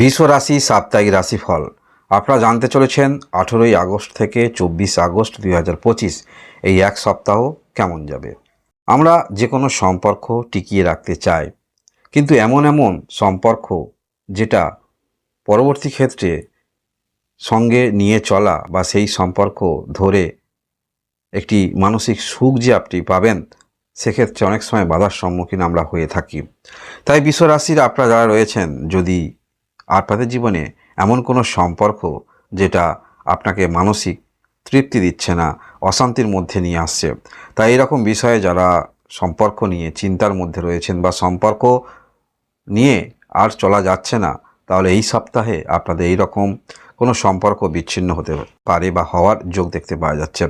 বিশ্ব রাশি, সাপ্তাহিক রাশিফল। আপনারা জানতে চলেছেন আঠেরোই আগস্ট থেকে চব্বিশ আগস্ট দুই হাজার পঁচিশ। এই এক সপ্তাহ কেমন যাবে? আমরা যে কোনো সম্পর্ক টিকিয়ে রাখতে চাই। কিন্তু এমন এমন সম্পর্ক যেটা পরবর্তী ক্ষেত্রে সঙ্গে নিয়ে চলা বা সেই সম্পর্ক ধরে একটি মানসিক সুখ যে আপনি পাবেন, সেক্ষেত্রে অনেক সময় বাধার সম্মুখীন আমরা হয়ে থাকি। তাই বিশ্বরাশির আপনারা যারা রয়েছেন, যদি আপনাদের জীবনে এমন কোনো সম্পর্ক যেটা আপনাকে মানসিক তৃপ্তি দিচ্ছে না, অশান্তির মধ্যে নিয়ে আসছে। তাই এরকম বিষয়ে যারা সম্পর্ক নিয়ে, চিন্তার মধ্যে রয়েছেন বা সম্পর্ক নিয়ে আর চলা যাচ্ছে না, তাহলে এই সপ্তাহে আপনাদের এই রকম কোনো সম্পর্ক বিচ্ছিন্ন হতে পারে বা হওয়ার যোগ দেখতে পাওয়া যাচ্ছে।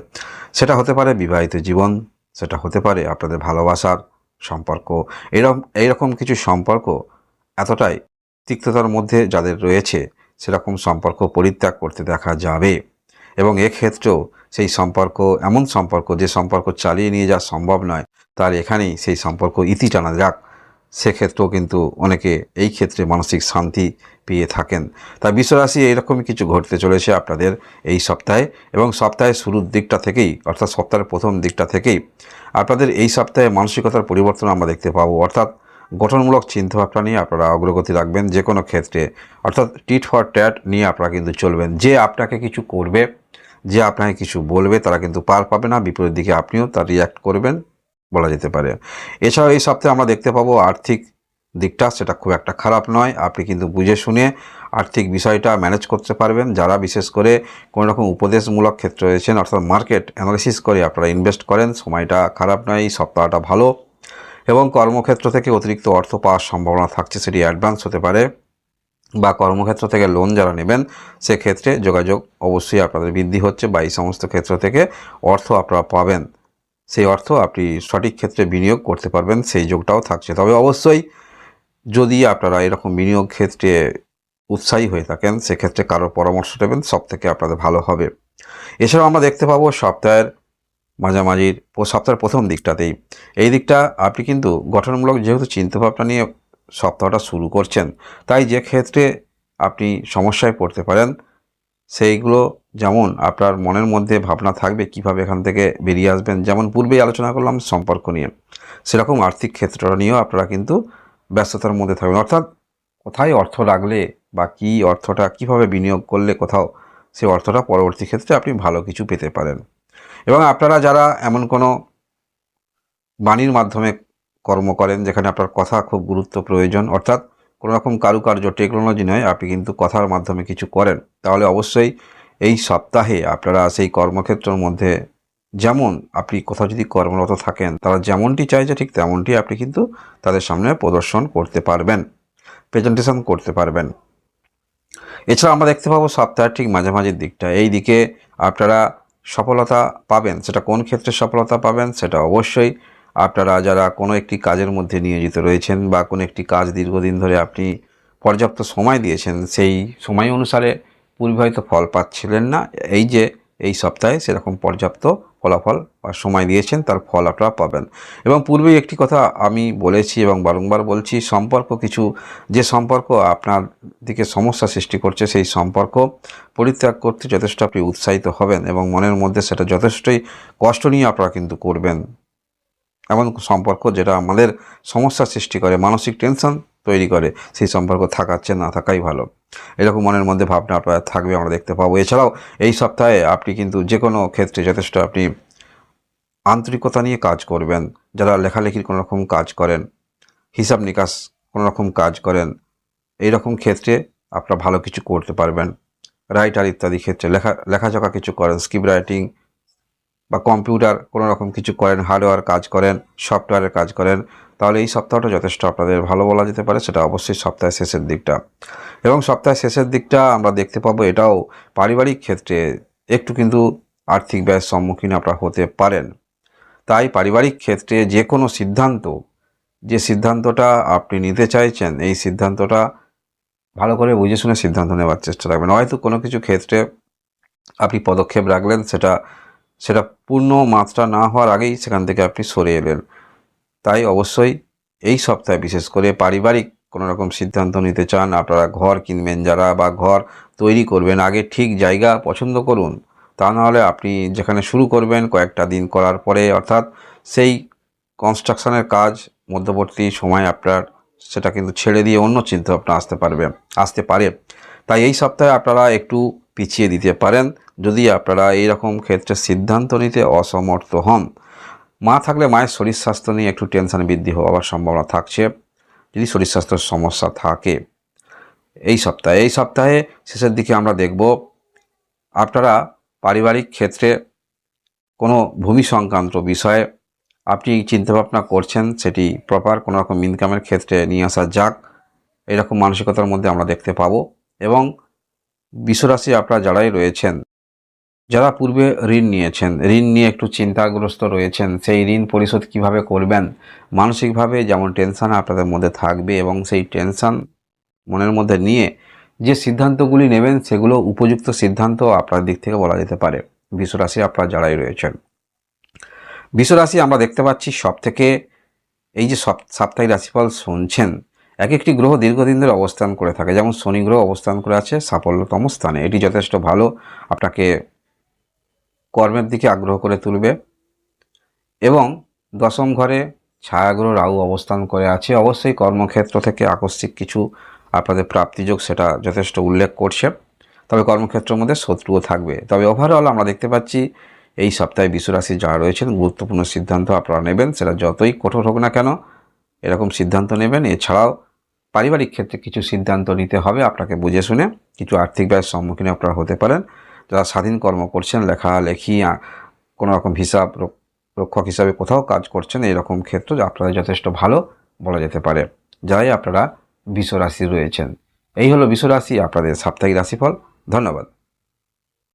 সেটা হতে পারে বিবাহিত জীবন, সেটা হতে পারে আপনাদের ভালোবাসার সম্পর্ক। এরকম এইরকম কিছু সম্পর্ক এতটাই তিক্ততার মধ্যে যাদের রয়েছে, সেরকম সম্পর্ক পরিত্যাগ করতে দেখা যাবে। এবং এক্ষেত্রেও সেই সম্পর্ক, এমন সম্পর্ক, যে সম্পর্ক চালিয়ে নিয়ে যাওয়া সম্ভব নয়, তার এখানেই সেই সম্পর্ক ইতি টানা যাক। সেক্ষেত্রেও কিন্তু অনেকে এই ক্ষেত্রে মানসিক শান্তি পেয়ে থাকেন। তা বিশ্বরাশি এইরকমই কিছু ঘটতে চলেছে আপনাদের এই সপ্তাহে এবং সপ্তাহের শুরুর দিকটা থেকেই, অর্থাৎ সপ্তাহের প্রথম দিকটা থেকেই আপনাদের এই সপ্তাহে মানসিকতার পরিবর্তন আমরা দেখতে পাবো। অর্থাৎ গঠনমূলক চিন্তাভাবনা নিয়ে আপনারা অগ্রগতি রাখবেন যে কোনো ক্ষেত্রে। অর্থাৎ টিট ফর ট্যাট নিয়ে আপনারা কিন্তু চলবেন। যে আপনাকে কিছু করবে, যে আপনাকে কিছু বলবে, তারা কিন্তু পার পাবে না, বিপরীত দিকে আপনিও তার রিয়াক্ট করবেন, বলা যেতে পারে। এছাড়াও এই সপ্তাহে আমরা দেখতে পাবো আর্থিক দিকটা, সেটা খুব একটা খারাপ নয়। আপনি কিন্তু বুঝে শুনে আর্থিক বিষয়টা ম্যানেজ করতে পারবেন। যারা বিশেষ করে কোনো রকম উপদেশমূলক ক্ষেত্র রয়েছেন, অর্থাৎ মার্কেট অ্যানালিসিস করে আপনারা ইনভেস্ট করেন, সময়টা খারাপ নয় এই সপ্তাহটা ভালো। এবং কর্মক্ষেত্র থেকে অতিরিক্ত অর্থ পাওয়ার সম্ভাবনা থাকছে সেটি অ্যাডভান্স হতে পারে বা কর্মক্ষেত্র থেকে লোন যারা নেবেন, সেক্ষেত্রে যোগাযোগ অবশ্যই আপনাদের বৃদ্ধি হচ্ছে বা এই সমস্ত ক্ষেত্র থেকে অর্থ আপনারা পাবেন। সেই অর্থ আপনি সঠিক ক্ষেত্রে বিনিয়োগ করতে পারবেন, সেই যোগটাও থাকছে। তবে অবশ্যই যদি আপনারা এরকম বিনিয়োগ ক্ষেত্রে উৎসাহী হয়ে থাকেন, সেক্ষেত্রে কারোর পরামর্শ নেবেন সব থেকে আপনাদের ভালো হবে। এছাড়াও আমরা দেখতে পাবো সপ্তাহের মাঝামাঝির সপ্তাহের প্রথম দিকটাতেই। এই দিকটা আপনি কিন্তু গঠনমূলক যেহেতু চিন্তাভাবনা নিয়ে সপ্তাহটা শুরু করছেন, তাই যে ক্ষেত্রে আপনি সমস্যায় পড়তে পারেন, সেইগুলো যেমন আপনার মনের মধ্যে ভাবনা থাকবে কীভাবে এখান থেকে বেরিয়ে আসবেন, যেমন পূর্বেই আলোচনা করলাম সম্পর্ক নিয়ে। সেরকম আর্থিক ক্ষেত্রটা নিয়েও আপনারা কিন্তু ব্যস্ততার মধ্যে থাকবেন। অর্থাৎ কোথায় অর্থ রাখলে বা কী অর্থটা কীভাবে বিনিয়োগ করলে কোথাও সেই অর্থটা পরবর্তী ক্ষেত্রে আপনি ভালো কিছু পেতে পারেন। এবং আপনারা যারা এমন কোনো বাণীর মাধ্যমে কর্ম করেন, যেখানে আপনার কথা খুব গুরুত্ব প্রয়োজন, অর্থাৎ কোনো রকম কারুকার্য টেকনোলজি নয়, আপনি কিন্তু কথার মাধ্যমে কিছু করেন, তাহলে অবশ্যই এই সপ্তাহে আপনারা সেই কর্মক্ষেত্রের মধ্যে যেমন আপনি কোথাও যদি কর্মরত থাকেন, তারা যেমনটি চাইছে ঠিক তেমনটি আপনি কিন্তু তাদের সামনে প্রদর্শন করতে পারবেন প্রেজেন্টেশন করতে পারবেন। এছাড়া আমরা দেখতে পাবো সপ্তাহের ঠিক মাঝামাঝির দিকটা এই দিকে আপনারা সফলতা পাবেন, সেটা কোন ক্ষেত্রে সফলতা পাবেন সেটা অবশ্যই আপনারা যারা কোনো একটি কাজের মধ্যে নিয়োজিত রয়েছেন বা কোনো একটি কাজ দীর্ঘদিন ধরে আপনি পর্যাপ্ত সময় দিয়েছেন, সেই সময় অনুসারে পূর্বাহিত ফল পাচ্ছিলেন না। এই যে এই সপ্তাহে সেরকম পর্যাপ্ত ফলাফল বা সময় দিয়েছেন, তার ফল আপনারা পাবেন। এবং পূর্বেই একটি কথা আমি বলেছি এবং বারংবার বলছি, সম্পর্ক কিছু, যে সম্পর্ক আপনার দিকে সমস্যা সৃষ্টি করছে, সেই সম্পর্ক পরিত্যাগ করতে যথেষ্ট আপনি উৎসাহিত হবেন এবং মনের মধ্যে সেটা যথেষ্টই কষ্ট নিয়ে আপনারা কিন্তু করবেন। এমন সম্পর্ক যেটা আমাদের সমস্যা সৃষ্টি করে, মানসিক টেনশন তৈরি করে, সেই সম্পর্ক থাকাচ্ছে না, থাকাই ভালো। এরকম মনের মধ্যে ভাবনা আপনার থাকবে, আমরা দেখতে পাবো। এছাড়াও এই সপ্তাহে আপনি কিন্তু যে কোনো ক্ষেত্রে যথেষ্ট আপনি আন্তরিকতা নিয়ে কাজ করবেন। যারা লেখালেখির কোনো রকম কাজ করেন, হিসাব নিকাশ কোনো রকম কাজ করেন এই রকম ক্ষেত্রে আপনারা ভালো কিছু করতে পারবেন। রাইটার ইত্যাদি ক্ষেত্রে লেখা লেখাজোখা কিছু করেন, স্ক্রিপ্ট রাইটিং বা কম্পিউটার কোনো রকম কিছু করেন, হার্ডওয়্যার কাজ করেন, সফটওয়্যারের কাজ করেন তাহলে এই সপ্তাহটা যথেষ্ট আপনাদের ভালো বলা যেতে পারে, সেটা অবশ্যই সপ্তাহের শেষের দিকটা। এবং সপ্তাহের শেষের দিকটা আমরা দেখতে পাবো, এটাও পারিবারিক ক্ষেত্রে একটু কিন্তু আর্থিক ব্যয়ের সম্মুখীন আপনারা হতে পারেন। তাই পারিবারিক ক্ষেত্রে যে কোনো সিদ্ধান্ত, যে সিদ্ধান্তটা আপনি নিতে চাইছেন, এই সিদ্ধান্তটা ভালো করে বুঝে শুনে সিদ্ধান্ত নেওয়ার চেষ্টা রাখবেন। হয়তো কোনো কিছু ক্ষেত্রে আপনি পদক্ষেপ রাখলেন, সেটা সেটা পূর্ণ মাত্রা না হওয়ার আগেই সেখান থেকে আপনি সরে এলেন। তাই অবশ্যই এই সপ্তাহে বিশেষ করে পারিবারিক কোনো রকম সিদ্ধান্ত নিতে চান, আপনারা ঘর কিনবেন যারা বা ঘর তৈরি করবেন, আগে ঠিক জায়গা পছন্দ করুন। তা নাহলে আপনি যেখানে শুরু করবেন কয়েকটা দিন করার পরে, অর্থাৎ সেই কনস্ট্রাকশনের কাজ মধ্যবর্তী সময় আপনার সেটা কিন্তু ছেড়ে দিয়ে অন্য চিন্তা ভাবনা আসতে পারবে, আসতে পারে। তাই এই সপ্তাহে আপনারা একটু পিছিয়ে দিতে পারেন, যদি আপনারা এই রকম ক্ষেত্রে সিদ্ধান্ত নিতে অসমর্থ হন। মা থাকলে মায়ের শরীর স্বাস্থ্য নিয়ে একটু টেনশন বৃদ্ধি হওয়ার সম্ভাবনা থাকছে। যদি শরীর স্বাস্থ্যের সমস্যা থাকে, এই সপ্তাহে এই সপ্তাহে শেষের দিকে আমরা দেখব, আপনারা পারিবারিক ক্ষেত্রে কোনো ভূমি সংক্রান্ত বিষয়ে আপনি চিন্তাভাবনা করছেন, সেটি প্রপার কোনো রকম ইনকামের ক্ষেত্রে নিয়ে আসা যাক, এরকম মানসিকতার মধ্যে আমরা দেখতে পাবো এবং বিশ্বরাশি আপনারা যারাই রয়েছেন যারা পূর্বে ঋণ নিয়েছেন, ঋণ নিয়ে একটু চিন্তাগ্রস্ত রয়েছেন, সেই ঋণ পরিশোধ কীভাবে করবেন? মানসিকভাবে যেমন টেনশান আপনাদের মধ্যে থাকবে এবং সেই টেনশান মনের মধ্যে নিয়ে যে সিদ্ধান্তগুলি নেবেন, সেগুলো উপযুক্ত সিদ্ধান্ত আপনার দিক থেকে বলা যেতে পারে। বিশ্বরাশি আপনারা যারাই রয়েছেন। বিশ্বরাশি আমরা দেখতে পাচ্ছি সব থেকে এই যে সপ, সাপ্তাহিক রাশিফল শুনছেন এক একটি গ্রহ দীর্ঘদিন ধরে অবস্থান করে থাকে। যেমন শনি গ্রহ অবস্থান করে আছে, সাফল্যতম স্থানে। এটি যথেষ্ট ভালো। আপনাকে কর্মের দিকে আগ্রহ করে তুলবে এবং দশম ঘরে ছায়াগ্রহ রাহু অবস্থান করে আছে। অবশ্যই কর্মক্ষেত্র থেকে আকস্মিক কিছু আপনাদের প্রাপ্তিযোগ সেটা যথেষ্ট উল্লেখ করছে। তবে কর্মক্ষেত্রের মধ্যে শত্রুও থাকবে। তবে ওভারঅল আমরা দেখতে পাচ্ছি, এই সপ্তাহে বিশ্বরাশি যারা রয়েছেন, গুরুত্বপূর্ণ সিদ্ধান্ত আপনারা নেবেন। সেটা যতই কঠোর হোক না কেন, এরকম সিদ্ধান্ত নেবেন। এছাড়াও পারিবারিক ক্ষেত্রে কিছু সিদ্ধান্ত নিতে হবে। আপনাকে বুঝে শুনে কিছু আর্থিক ব্যয়ের সম্মুখীন আপনারা হতে পারেন। যারা স্বাধীন কর্ম করছেন লেখালেখি লেখি কোনো রকম হিসাব রক- রক্ষক হিসাবে কোথাও কাজ করছেন এরকম ক্ষেত্র আপনাদের যথেষ্ট ভালো বলা যেতে পারে। যাই, আপনারা বিশ্বরাশি রয়েছেন। এই হলো বিশ্বরাশি, আপনাদের সাপ্তাহিক রাশিফল। ধন্যবাদ।